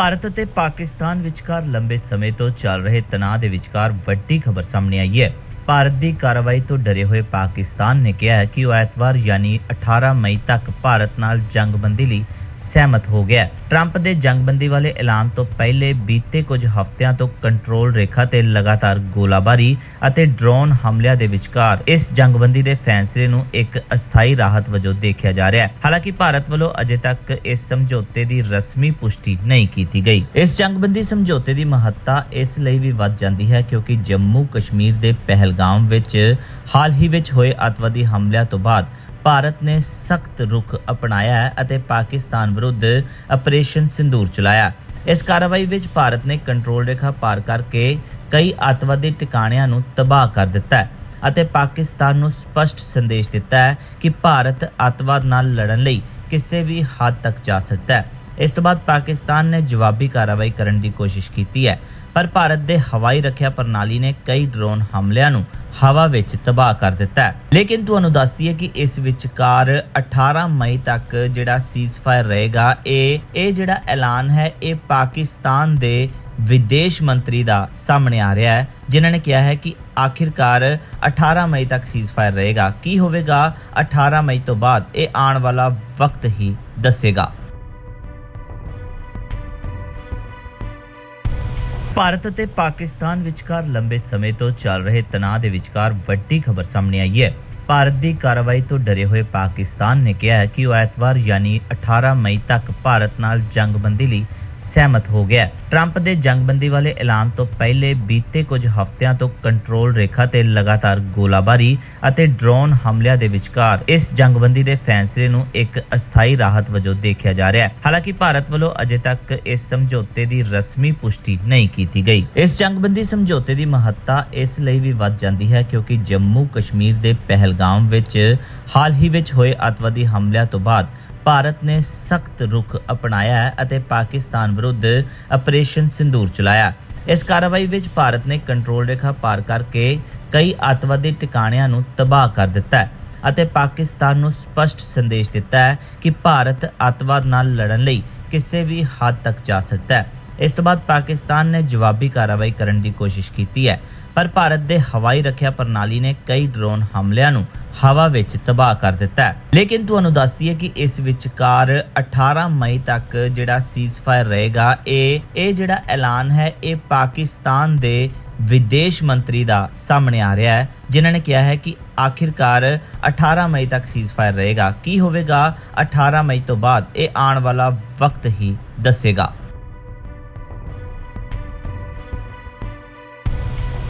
ਭਾਰਤ ਅਤੇ ਪਾਕਿਸਤਾਨ ਵਿਚਕਾਰ ਲੰਬੇ ਸਮੇਂ ਤੋਂ ਚੱਲ ਰਹੇ ਤਣਾਅ ਦੇ ਵਿਚਕਾਰ ਵੱਡੀ ਖਬਰ ਸਾਹਮਣੇ ਆਈ ਹੈ। ਭਾਰਤ ਦੀ ਕਾਰਵਾਈ ਤੋਂ ਡਰੇ ਹੋਏ ਪਾਕਿਸਤਾਨ ਨੇ ਕਿਹਾ ਕਿ ਉਹ ਐਤਵਾਰ ਯਾਨੀ 18 ਮਈ ਤੱਕ ਭਾਰਤ ਨਾਲ ਜੰਗਬੰਦੀ ਲਈ ਸਹਿਮਤ ਹੋ ਗਿਆ ਟਰੰਪ ਦੇ ਜੰਗਬੰਦੀ ਵਾਲੇ ਐਲਾਨ ਤੋਂ ਪਹਿਲੇ ਬੀਤੇ ਕੁਝ ਹਫ਼ਤਿਆਂ ਤੋਂ ਕੰਟਰੋਲ ਰੇਖਾ ਤੇ ਲਗਾਤਾਰ ਗੋਲਾਬਾਰੀ ਅਤੇ ਡਰੋਨ ਹਮਲਿਆਂ ਦੇ ਵਿਚਕਾਰ ਇਸ ਜੰਗਬੰਦੀ ਦੇ ਫੈਸਲੇ ਨੂੰ ਇੱਕ ਅਸਥਾਈ ਰਾਹਤ ਵਜੋਂ ਦੇਖਿਆ ਜਾ ਰਿਹਾ ਹੈ। ਹਾਲਾਂਕਿ ਭਾਰਤ ਵੱਲੋਂ ਅਜੇ ਤੱਕ ਇਸ ਸਮਝੌਤੇ ਦੀ ਰਸਮੀ ਪੁਸ਼ਟੀ ਨਹੀਂ ਕੀਤੀ ਗਈ। ਇਸ ਜੰਗਬੰਦੀ ਸਮਝੌਤੇ ਦੀ ਮਹੱਤਤਾ ਇਸ ਲਈ ਵੀ ਵੱਧ ਜਾਂਦੀ ਹੈ ਕਿਉਂਕਿ ਜੰਮੂ ਕਸ਼ਮੀਰ ਦੇ ਪਹਿਲ ਪਹਿਲਗਾਮ ਵਿੱਚ, ਹਾਲ ਹੀ ਵਿੱਚ ਹੋਏ ਅੱਤਵਾਦੀ ਹਮਲਿਆਂ ਤੋਂ ਬਾਅਦ, ਭਾਰਤ ਨੇ ਸਖਤ ਰੁਖ ਅਪਣਾਇਆ ਹੈ ਅਤੇ ਪਾਕਿਸਤਾਨ ਵਿਰੁੱਧ ਆਪਰੇਸ਼ਨ ਸਿੰਦੂਰ ਚਲਾਇਆ। ਇਸ ਕਾਰਵਾਈ ਵਿੱਚ ਭਾਰਤ ਨੇ ਕੰਟਰੋਲ ਰੇਖਾ ਪਾਰ ਕਰਕੇ ਕਈ ਅੱਤਵਾਦੀ ਟਿਕਾਣਿਆਂ ਨੂੰ ਤਬਾਹ ਕਰ ਦਿੱਤਾ ਹੈ ਅਤੇ ਪਾਕਿਸਤਾਨ ਨੂੰ ਸਪਸ਼ਟ ਸੰਦੇਸ਼ ਦਿੱਤਾ ਹੈ ਕਿ ਭਾਰਤ ਅੱਤਵਾਦ ਨਾਲ ਲੜਨ ਲਈ ਕਿਸੇ ਵੀ ਹੱਦ ਤੱਕ ਜਾ ਸਕਦਾ ਹੈ। ਇਸ ਤੋਂ ਬਾਅਦ ਪਾਕਿਸਤਾਨ ਨੇ ਜਵਾਬੀ ਕਾਰਵਾਈ ਕਰਨ ਦੀ ਕੋਸ਼ਿਸ਼ ਕੀਤੀ ਹੈ। ਪਰ ਭਾਰਤ ਦੇ ਹਵਾਈ ਰੱਖਿਆ ਪ੍ਰਣਾਲੀ ਨੇ ਕਈ ਡਰੋਨ ਹਮਲਿਆਂ ਨੂੰ ਹਵਾ ਵਿੱਚ ਤਬਾਹ ਕਰ ਦਿੱਤਾ ਹੈ। ਲੇਕਿਨ ਤੁਹਾਨੂੰ ਦੱਸਦੀ ਹੈ ਕਿ ਇਸ ਵਿਚਕਾਰ 18 ਮਈ ਤੱਕ ਜਿਹੜਾ ਸੀਜ਼ਫਾਇਰ ਰਹੇਗਾ, ਇਹ ਇਹ ਜਿਹੜਾ ਐਲਾਨ ਹੈ, ਇਹ ਪਾਕਿਸਤਾਨ ਦੇ ਵਿਦੇਸ਼ ਮੰਤਰੀ ਦਾ ਸਾਹਮਣੇ ਆ ਰਿਹਾ ਹੈ, ਜਿਨ੍ਹਾਂ ਨੇ ਕਿਹਾ ਹੈ ਕਿ ਆਖਿਰਕਾਰ 18 ਮਈ ਤੱਕ ਸੀਜ਼ਫਾਇਰ ਰਹੇਗਾ। ਕੀ ਹੋਵੇਗਾ? 18 ਮਈ ਤੋਂ ਬਾਅਦ ਇਹ ਆਉਣ ਵਾਲਾ ਵਕਤ ਹੀ ਦੱਸੇਗਾ। ਭਾਰਤ ਅਤੇ ਪਾਕਿਸਤਾਨ ਵਿਚਕਾਰ ਲੰਬੇ ਸਮੇਂ ਤੋਂ ਚੱਲ ਰਹੇ ਤਣਾਅ ਦੇ ਵਿਚਕਾਰ ਵੱਡੀ ਖਬਰ ਸਾਹਮਣੇ ਆਈ ਹੈ। ਭਾਰਤ ਦੀ ਕਾਰਵਾਈ ਤੋਂ ਡਰੇ ਹੋਏ ਪਾਕਿਸਤਾਨ ਨੇ ਕਿਹਾ ਕਿ ਉਹ ਐਤਵਾਰ ਯਾਨੀ 18 ਮਈ ਤੱਕ ਭਾਰਤ ਨਾਲ ਜੰਗਬੰਦੀ ਲਈ ਸਹਿਮਤ ਹੋ ਗਿਆ ਟਰੰਪ ਦੇ ਜੰਗਬੰਦੀ ਵਾਲੇ ਐਲਾਨ ਤੋਂ ਪਹਿਲੇ ਬੀਤੇ ਕੁਝ ਹਫ਼ਤਿਆਂ ਤੋਂ ਕੰਟਰੋਲ ਰੇਖਾ ਤੇ ਲਗਾਤਾਰ ਗੋਲਾਬਾਰੀ ਅਤੇ ਡਰੋਨ ਹਮਲਿਆਂ ਦੇ ਵਿਚਕਾਰ ਇਸ ਜੰਗਬੰਦੀ ਦੇ ਫੈਸਲੇ ਨੂੰ ਇੱਕ ਅਸਥਾਈ ਰਾਹਤ ਵਜੋਂ ਦੇਖਿਆ ਜਾ ਰਿਹਾ ਹੈ। ਹਾਲਾਂਕਿ ਭਾਰਤ ਵੱਲੋਂ ਅਜੇ ਤੱਕ ਇਸ ਸਮਝੌਤੇ ਦੀ ਰਸਮੀ ਪੁਸ਼ਟੀ ਨਹੀਂ ਕੀਤੀ ਗਈ। ਇਸ ਜੰਗਬੰਦੀ ਸਮਝੌਤੇ ਦੀ ਮਹੱਤਤਾ ਇਸ ਲਈ ਵੀ ਵੱਧ ਜਾਂਦੀ ਹੈ ਕਿਉਂਕਿ ਜੰਮੂ ਕਸ਼ਮੀਰ ਦੇ ਪਹਿਲ ਪਹਿਲਗਾਮ ਵਿੱਚ, ਹਾਲ ਹੀ ਵਿੱਚ ਹੋਏ ਅੱਤਵਾਦੀ ਹਮਲਿਆਂ ਤੋਂ ਬਾਅਦ, ਭਾਰਤ ਨੇ ਸਖਤ ਰੁਖ ਅਪਣਾਇਆ ਹੈ ਅਤੇ ਪਾਕਿਸਤਾਨ ਵਿਰੁੱਧ ਆਪਰੇਸ਼ਨ ਸਿੰਦੂਰ ਚਲਾਇਆ। ਇਸ ਕਾਰਵਾਈ ਵਿੱਚ ਭਾਰਤ ਨੇ ਕੰਟਰੋਲ ਰੇਖਾ ਪਾਰ ਕਰਕੇ ਕਈ ਅੱਤਵਾਦੀ ਟਿਕਾਣਿਆਂ ਨੂੰ ਤਬਾਹ ਕਰ ਦਿੱਤਾ ਹੈ ਅਤੇ ਪਾਕਿਸਤਾਨ ਨੂੰ ਸਪਸ਼ਟ ਸੰਦੇਸ਼ ਦਿੱਤਾ ਹੈ ਕਿ ਭਾਰਤ ਅੱਤਵਾਦ ਨਾਲ ਲੜਨ ਲਈ ਕਿਸੇ ਵੀ ਹੱਦ ਤੱਕ ਜਾ ਸਕਦਾ ਹੈ। ਇਸ ਤੋਂ ਬਾਅਦ ਪਾਕਿਸਤਾਨ ਨੇ ਜਵਾਬੀ ਕਾਰਵਾਈ ਕਰਨ ਦੀ ਕੋਸ਼ਿਸ਼ ਕੀਤੀ ਹੈ, ਪਰ ਭਾਰਤ ਦੇ ਹਵਾਈ ਰੱਖਿਆ ਪ੍ਰਣਾਲੀ ਨੇ ਕਈ ਡਰੋਨ ਹਮਲਿਆਂ ਨੂੰ ਹਵਾ ਵਿੱਚ ਤਬਾਹ ਕਰ ਦਿੱਤਾ ਹੈ। ਲੇਕਿਨ ਤੁਹਾਨੂੰ ਦੱਸ ਦਈਏ ਕਿ ਇਸ ਵਿਚਕਾਰ 18 ਮਈ ਤੱਕ ਜਿਹੜਾ ਸੀਜ਼ਫਾਇਰ ਰਹੇਗਾ, ਇਹ ਇਹ ਜਿਹੜਾ ਐਲਾਨ ਹੈ, ਇਹ ਪਾਕਿਸਤਾਨ ਦੇ ਵਿਦੇਸ਼ ਮੰਤਰੀ ਦਾ ਸਾਹਮਣੇ ਆ ਰਿਹਾ ਹੈ, ਜਿਨ੍ਹਾਂ ਨੇ ਕਿਹਾ ਹੈ ਕਿ ਆਖਿਰਕਾਰ 18 ਮਈ ਤੱਕ ਸੀਜ਼ਫਾਇਰ ਰਹੇਗਾ। ਕੀ ਹੋਵੇਗਾ? 18 ਮਈ ਤੋਂ ਬਾਅਦ ਇਹ ਆਉਣ ਵਾਲਾ ਵਕਤ ਹੀ ਦੱਸੇਗਾ।